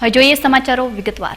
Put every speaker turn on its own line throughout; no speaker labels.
હવે જોઈએ સમાચારો વિગતવાર.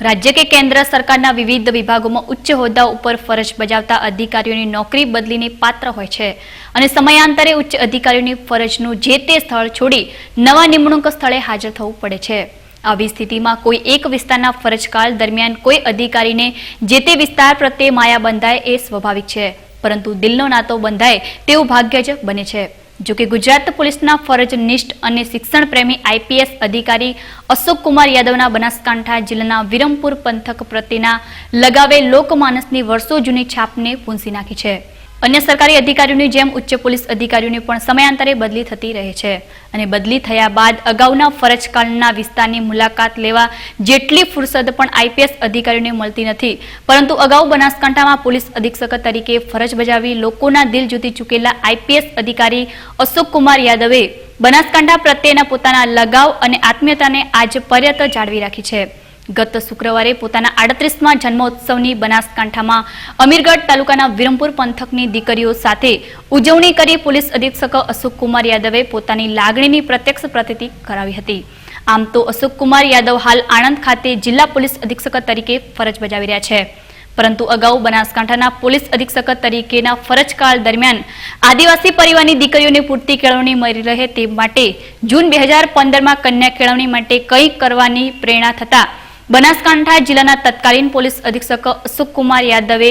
રાજ્ય કે કેન્દ્ર સરકારના વિવિધ વિભાગોમાં ઉચ્ચ હોદ્દા ઉપર ફરજ બજાવતા અધિકારીઓની નોકરી બદલીને પાત્ર હોય છે અને સમયાંતરે ઉચ્ચ અધિકારીઓની ફરજનું જે તે સ્થળ છોડી નવા નિમણૂક સ્થળે હાજર થવું પડે છે. આવી સ્થિતિમાં કોઈ એક વિસ્તારના ફરજકાળ દરમિયાન કોઈ અધિકારીને જે તે વિસ્તાર પ્રત્યે માયા બંધાય એ સ્વાભાવિક છે. પરંતુ દિલનો નાતો બંધાય તેવું ભાગ્ય જ બને છે. જોકે ગુજરાત પોલીસના ફરજનિષ્ઠ અને શિક્ષણ પ્રેમી આઈપીએસ અધિકારી અશોક કુમાર યાદવના બનાસકાંઠા જિલ્લાના વિરમપુર પંથક પ્રત્યેના લગાવે લોકમાનસની વર્ષો જૂની છાપને પૂંસી નાખી છે. અન્ય સરકારી અધિકારીઓની જેમ ઉચ્ચ પોલીસ અધિકારીઓની પણ સમયાંતરે બદલી થતી રહે છે. અને બદલી થયા બાદ અગાઉના ફરજકાળના વિસ્તારની મુલાકાત લેવા જેટલી ફુરસદ પણ આઈપીએસ અધિકારીઓને મળતી નથી, પરંતુ અગાઉ બનાસકાંઠામાં પોલીસ અધિક્ષક તરીકે ફરજ બજાવી લોકોના દિલ જીતી ચૂકેલા આઈપીએસ અધિકારી અશોક કુમાર યાદવે બનાસકાંઠા પ્રત્યેના પોતાના લગાવ અને આત્મીયતાને આજ પર્યત જાળવી રાખી છે. ગત શુક્રવારે પોતાના આડત્રીસમાં જન્મોત્સવની બનાસકાંઠામાં અમીરગઢ તાલુકાના વિરમપુર પંથકની દીકરીઓ સાથે ઉજવણી કરી પોલીસ અધિક્ષક અશોક કુમાર યાદવે પોતાની લાગણીની પ્રત્યક્ષ પ્રતિતિ કરાવી હતી. આમ તો અશોક કુમાર યાદવ હાલ આણંદ ખાતે જિલ્લા પોલીસ અધિક્ષક તરીકે ફરજ બજાવી રહ્યા છે. પરંતુ અગાઉ બનાસકાંઠાના પોલીસ અધિક્ષક તરીકેના ફરજકાળ દરમિયાન આદિવાસી પરિવારની દીકરીઓને પૂરતી કેળવણી મળી રહે તે માટે જૂન બે હજાર પંદરમાં કન્યા કેળવણી માટે કંઈક કરવાની પ્રેરણા થતા બનાસકાંઠા જિલ્લાના તત્કાલીન પોલીસ અધિક્ષક અશોક કુમાર યાદવે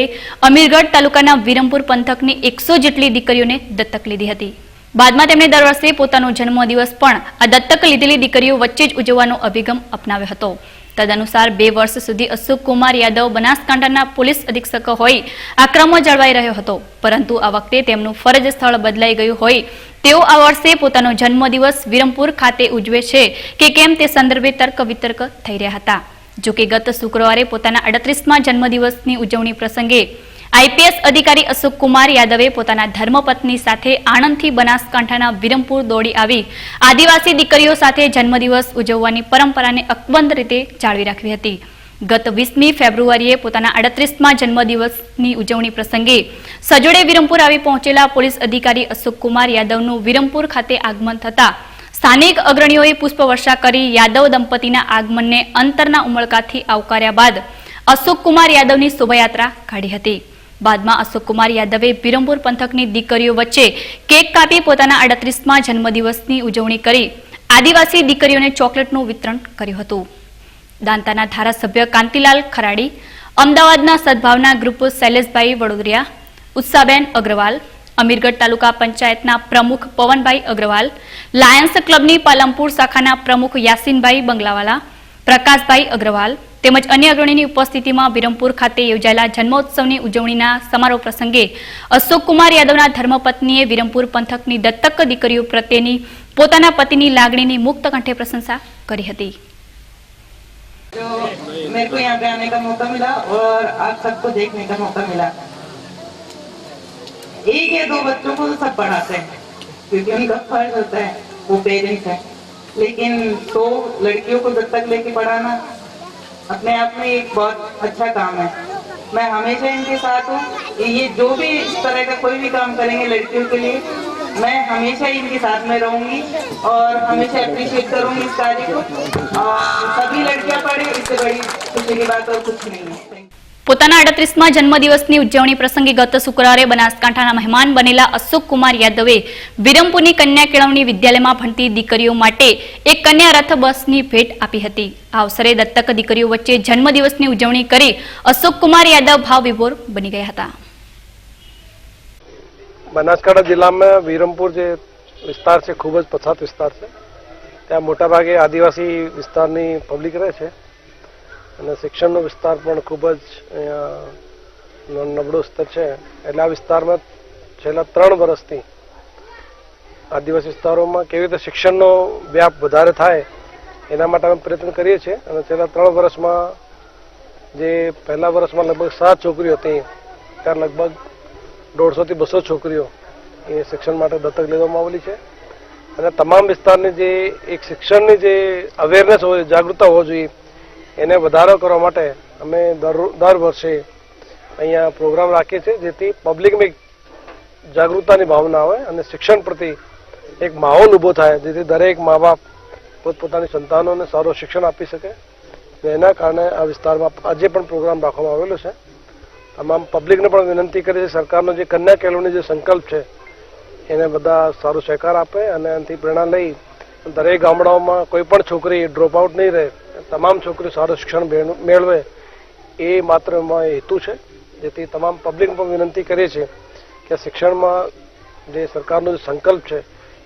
અમીરગઢ તાલુકાના વિરમપુર પંથકની એકસો જેટલી દીકરીઓને દત્તક લીધી હતી. બાદમાં તેમણે દર વર્ષે પોતાનો જન્મદિવસ પણ આ દત્તક લીધેલી દીકરીઓ વચ્ચે જ ઉજવવાનો અભિગમ અપનાવ્યો હતો. તદનુસાર બે વર્ષ સુધી અશોક કુમાર યાદવ બનાસકાંઠાના પોલીસ અધિક્ષક હોય આ ક્રમ જળવાઈ રહ્યો હતો. પરંતુ આ વખતે તેમનું ફરજ સ્થળ બદલાઈ ગયું હોય તેઓ આ વર્ષે પોતાનો જન્મદિવસ વિરમપુર ખાતે ઉજવે છે કે કેમ તે સંદર્ભે તર્ક વિતર્ક થઈ રહ્યા હતા. જોકે ગત શુક્રવારે પોતાના અડત્રીસમાં જન્મદિવસની ઉજવણી પ્રસંગે આઈપીએસ અધિકારી અશોક કુમાર યાદવે પોતાના ધર્મપત્ની સાથે આણંદથી બનાસકાંઠાના વિરમપુર દોડી આવી આદિવાસી દીકરીઓ સાથે જન્મદિવસ ઉજવવાની પરંપરાને અકબંધ રીતે જાળવી રાખવી હતી. ગત વીસમી ફેબ્રુઆરીએ પોતાના અડત્રીસમાં જન્મદિવસની ઉજવણી પ્રસંગે સજોડે વિરમપુર આવી પહોંચેલા પોલીસ અધિકારી અશોક કુમાર યાદવનું વિરમપુર ખાતે આગમન થતા સ્થાનિક અગ્રણીઓએ પુષ્પવર્ષા કરી યાદવ દંપતીના આગમનને અંતરના ઉમળકાથી આવકાર્યા બાદ અશોક કુમાર યાદવની શોભાયાત્રા કાઢી હતી. બાદમાં અશોક કુમાર યાદવે વિરમપુર પંથકની દીકરીઓ વચ્ચે કેક કાપી પોતાના અડત્રીસમાં જન્મદિવસની ઉજવણી કરી આદિવાસી દીકરીઓને ચોકલેટનું વિતરણ કર્યું હતું. દાંતાના ધારાસભ્ય કાંતિલાલ ખરાડી, અમદાવાદના સદભાવના ગ્રુપ શૈલેષભાઈ વડોદરિયા ઉત્સાબેન અગ્રવાલ અમીરગઢ તાલુકા પંચાયતના પ્રમુખ પવનભાઈ અગ્રવાલ લાયન્સ ક્લબની પાલમપુર શાખાના પ્રમુખ યાસીનભાઈ બંગલાવાલા પ્રકાશભાઈ અગ્રવાલ તેમજ અન્ય અગ્રણીની ઉપસ્થિતિમાં વિરમપુર ખાતે યોજાયેલા જન્મોત્સવની ઉજવણીના સમારોહ પ્રસંગે અશોક કુમાર યાદવના ધર્મપત્નીએ વિરમપુર પંથકની દત્તક દીકરીઓ પ્રત્યેની પોતાના પતિની લાગણીની મુક્ત કંઠે પ્રશંસા કરી હતી
जो मेरे को यहाँ पे आने का मौका मिला और आप सबको देखने का मौका मिला एक या दो बच्चों को तो सब पढ़ाते हैं, क्योंकि उनका फ़र्ज़ होता है, वो पेरेंट्स है। लेकिन दो लड़कियों को दत्तक लेके पढ़ाना, अपने आप में एक बहुत अच्छा काम है। मैं हमेशा इनके साथ हूँ ये जो भी इस तरह का कोई भी काम करेंगे लड़कियों के लिए, मैं हमेशा इनके साथ में रहूँगी और हमेशा अप्रिशिएट करूँगी इस कार्य को। और सभी लड़कियाँ पढ़े, इससे बड़ी खुशी की बात और कुछ नहीं है.
પોતાના અડત્રીસમાં જન્મદિવસની ઉજવણી પ્રસંગે ગત શુક્રવારે બનાસકાંઠાના મહેમાન બનેલા અશોક કુમાર યાદવે વિરમપુરની કન્યા કેળવણી વિદ્યાલયમાં ભણતી દીકરીઓ માટે એક કન્યા રથ બસની ભેટ આપી હતી. આ અવસરે દત્તક દીકરીઓ વચ્ચે જન્મદિવસની ઉજવણી કરી અશોક કુમાર યાદવ ભાવ વિભોર બની ગયા હતા.
બનાસકાંઠા જિલ્લામાં વિરમપુર જે વિસ્તાર છે, ખૂબ જ પછાત વિસ્તાર છે. ત્યાં મોટાભાગે આદિવાસી વિસ્તારની પબ્લિક રહે છે. અને શિક્ષણનો વિસ્તાર પણ ખૂબ જ અહીંયા નબળું સ્તર છે. એટલે આ વિસ્તારમાં છેલ્લા ત્રણ વર્ષથી આદિવાસી વિસ્તારોમાં કેવી રીતે શિક્ષણનો વ્યાપ વધારે થાય એના માટે અમે પ્રયત્ન કરીએ છીએ. અને છેલ્લા ત્રણ વર્ષમાં જે પહેલા વર્ષમાં લગભગ સાત છોકરીઓ હતી ત્યારે લગભગ દોઢસોથી બસો છોકરીઓ એ શિક્ષણ માટે દત્તક લેવામાં આવેલી છે. અને તમામ વિસ્તારની જે એક શિક્ષણની જે અવેરનેસ હોય, જાગૃતતા હોવી જોઈએ એને વધારો કરવા માટે અમે દર વર્ષે અહીંયા પ્રોગ્રામ રાખીએ છીએ, જેથી પબ્લિકમાં જાગૃતતાની ભાવના આવે અને શિક્ષણ પ્રત્યે એક માહોલ ઊભો થાય, જેથી દરેક મા બાપ પોતપોતાની સંતાનોને સારું શિક્ષણ આપી શકે. એના કારણે આ વિસ્તારમાં આજે પણ પ્રોગ્રામ રાખવામાં આવેલો છે. તમામ પબ્લિકને પણ વિનંતી કરી છે સરકારનો જે કન્યા કેળવણી જે સંકલ્પ છે, એને બધા સારો સહકાર આપે અને એનાથી પ્રેરણા લઈ દરેક ગામડાઓમાં કોઈ પણ છોકરી ડ્રોપ આઉટ નહીં રહે તમામ છોકરીઓ સારું શિક્ષણ મેળ- મેળવે એ માત્ર હેતુ છે. જેથી તમામ પબ્લિક પણ વિનંતી કરીએ છીએ કે શિક્ષણમાં જે સરકારનો જે સંકલ્પ છે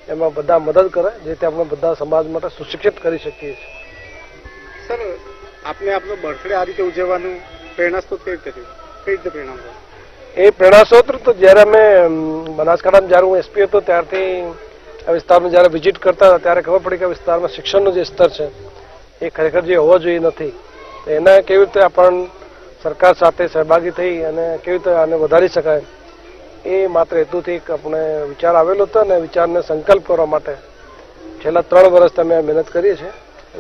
એમાં બધા મદદ કરે જેથી આપણે બધા સમાજ માટે સુશિક્ષિત કરી શકીએ છીએ.
સર આપને આપનો બર્થડે આ રીતે ઉજવવાનું પ્રેરણાસ્ત્રોત રીતે કઈ રીતે પ્રેરણા
એ પ્રેરણા સ્ત્રોત તો જ્યારે અમે બનાસકાંઠામાં જ્યારે હું એસપી હતો ત્યારથી આ વિસ્તારમાં જ્યારે વિઝિટ કરતા હતા ત્યારે ખબર પડી કે આ વિસ્તારમાં શિક્ષણનું જે સ્તર છે એ ખરેખર જે હોવો જોઈએ નથી. એના કેવી રીતે આપણ સરકાર સાથે સહભાગી થઈ અને કેવી રીતે આને વધારી શકાય, એ માત્ર હેતુથી એક આપણે વિચાર આવેલો હતો અને વિચારને સંકલ્પ કરવા માટે છેલ્લા ત્રણ વર્ષથી અમે મહેનત કરીએ છીએ.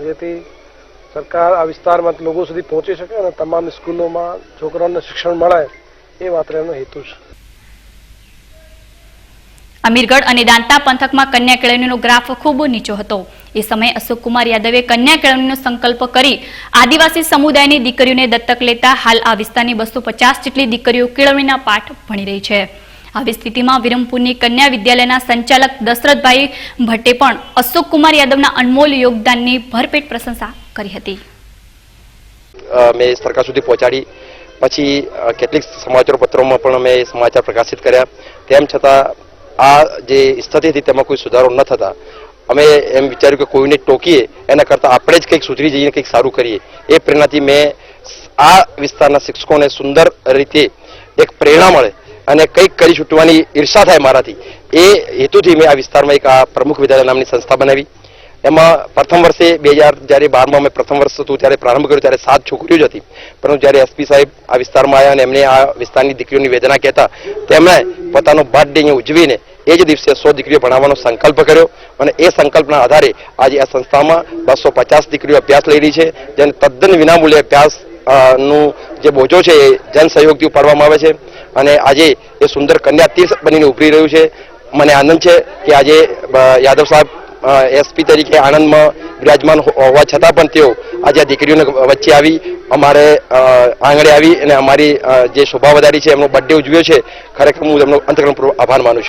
જેથી સરકાર આ વિસ્તારમાં લોકો સુધી પહોંચી શકે અને તમામ સ્કૂલોમાં છોકરાઓને શિક્ષણ મળે, એ માત્ર એનો હેતુ છે.
અમીરગઢ અને દાંતા પંથકમાં કન્યા કેળવણીનો ગ્રાફ ખૂબ નીચો હતો. એ સમયે અશોકકુમાર યાદવે કન્યા કેળવણીનો સંકલ્પ કરી આદિવાસી સમુદાયની દીકરીઓને દત્તક લેતા હાલ આ વિસ્તારની બસો જેટલી દીકરીઓ કેળવણીના પાઠ ભણી રહી છે. આવી સ્થિતિમાં વિરમપુરની કન્યા વિદ્યાલયના સંચાલક દશરથભાઈ ભટ્ટે પણ અશોકકુમાર યાદવના અનમોલ યોગદાનની ભરપેટ પ્રશંસા કરી હતી.
મેં સરકાર સુધી પહોંચાડી. પછી કેટલીક સમાચાર પત્રોમાં પણ અમે સમાચાર પ્રકાશિત કર્યા. તેમ છતાં આ જે સ્થિતિ હતી તેમાં કોઈ સુધારો ન થતા. અમે એમ વિચાર્યું કે કોઈને ટોકીએ, એના કરતાં આપણે જ કંઈક સુધરી જઈએ કંઈક સારું કરીએ. એ પ્રેરણાથી મેં આ વિસ્તારના શિક્ષકોને સુંદર રીતે એક પ્રેરણા મળે અને કંઈક કરી છૂટવાની ઈર્ષા થાય મારાથી. એ હેતુથી મેં આ વિસ્તારમાં એક આ પ્રમુખ વિદ્યાલય નામની સંસ્થા બનાવી. એમાં પ્રથમ વર્ષે બે હજાર જ્યારે બારમાં અમે પ્રથમ વર્ષ હતું, ત્યારે પ્રારંભ કર્યો, ત્યારે સાત છોકરીઓ જ હતી. પરંતુ જ્યારે એસપી સાહેબ આ વિસ્તારમાં આવ્યા અને એમને આ વિસ્તારની દીકરીઓની વેદના કહેતા તેમણે પોતાનો બર્થડે અહીંયા ઉજવીને એ જ દિવસે સો દીકરીઓ ભણાવવાનો સંકલ્પ કર્યો અને એ સંકલ્પના આધારે આજે આ સંસ્થામાં બસો પચાસ દીકરીઓ અભ્યાસ લઈ રહી છે, જેને તદ્દન વિનામૂલ્યે અભ્યાસનું જે બોજો છે એ જન સહયોગથી ઉપાડવામાં આવે છે. અને આજે એ સુંદર કન્યા તીર્થ બનીને ઉભરી રહ્યું છે. મને આનંદ છે કે આજે યાદવ સાહેબ એસપી તરીકે આણંદમાં વિરાજમાન હોવા છતાં પણ તેઓ આજે આ દીકરીઓને વચ્ચે આવી, અમારે આંગળે આવી અને અમારી જે શોભા વધારી છે, એમનો બર્થડે ઉજવ્યો છે, ખરેખર હું એમનો અંતકરણપૂર્વક આભાર માનું છું.